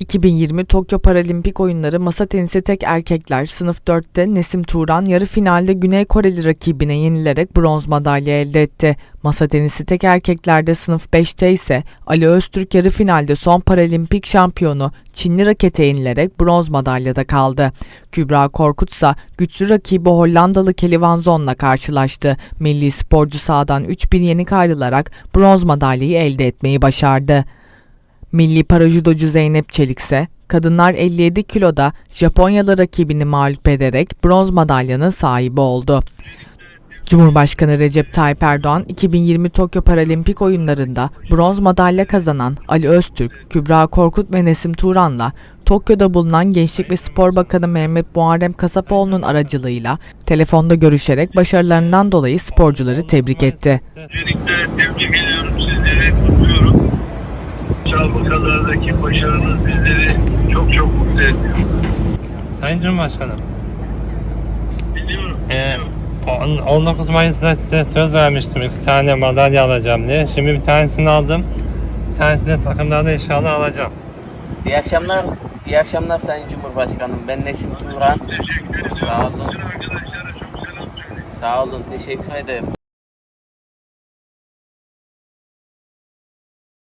2020 Tokyo Paralimpik Oyunları masa tenisi tek erkekler sınıf 4'te Nesim Turan yarı finalde Güney Koreli rakibine yenilerek bronz madalya elde etti. Masa tenisi tek erkeklerde sınıf 5'te ise Ali Öztürk yarı finalde son paralimpik şampiyonu Çinli rakete yenilerek bronz madalyada kaldı. Kübra Korkut ise güçlü rakibi Hollandalı Kelly Van Zon'la karşılaştı. Milli sporcu sahadan 3-1 yenik ayrılarak bronz madalyayı elde etmeyi başardı. Milli parajudocu Zeynep Çelik ise kadınlar 57 kiloda Japonyalı rakibini mağlup ederek bronz madalyanın sahibi oldu. Cumhurbaşkanı Recep Tayyip Erdoğan 2020 Tokyo Paralimpik Oyunlarında bronz madalya kazanan Ali Öztürk, Kübra Korkut ve Nesim Turan'la Tokyo'da bulunan Gençlik ve Spor Bakanı Mehmet Muharrem Kasapoğlu'nun aracılığıyla telefonda görüşerek başarılarından dolayı sporcuları tebrik etti. Öncelikle tebrik ediyorum sizleri, Çalmakalardaki başarınız bizleri çok çok mutlu ediyor. Sayın Cumhurbaşkanım, Biliyorum. e, on- 19 Mayıs'ta size söz vermiştim iki tane madalya alacağım diye. Şimdi bir tanesini aldım. Bir tanesini de takımlarda inşallah alacağım. İyi akşamlar. İyi akşamlar Sayın Cumhurbaşkanım. Ben Nesim Turan. Teşekkür ederim. Sağ olun. Bütün arkadaşlara çok selam söyleyin. Sağ olun. Teşekkür ederim.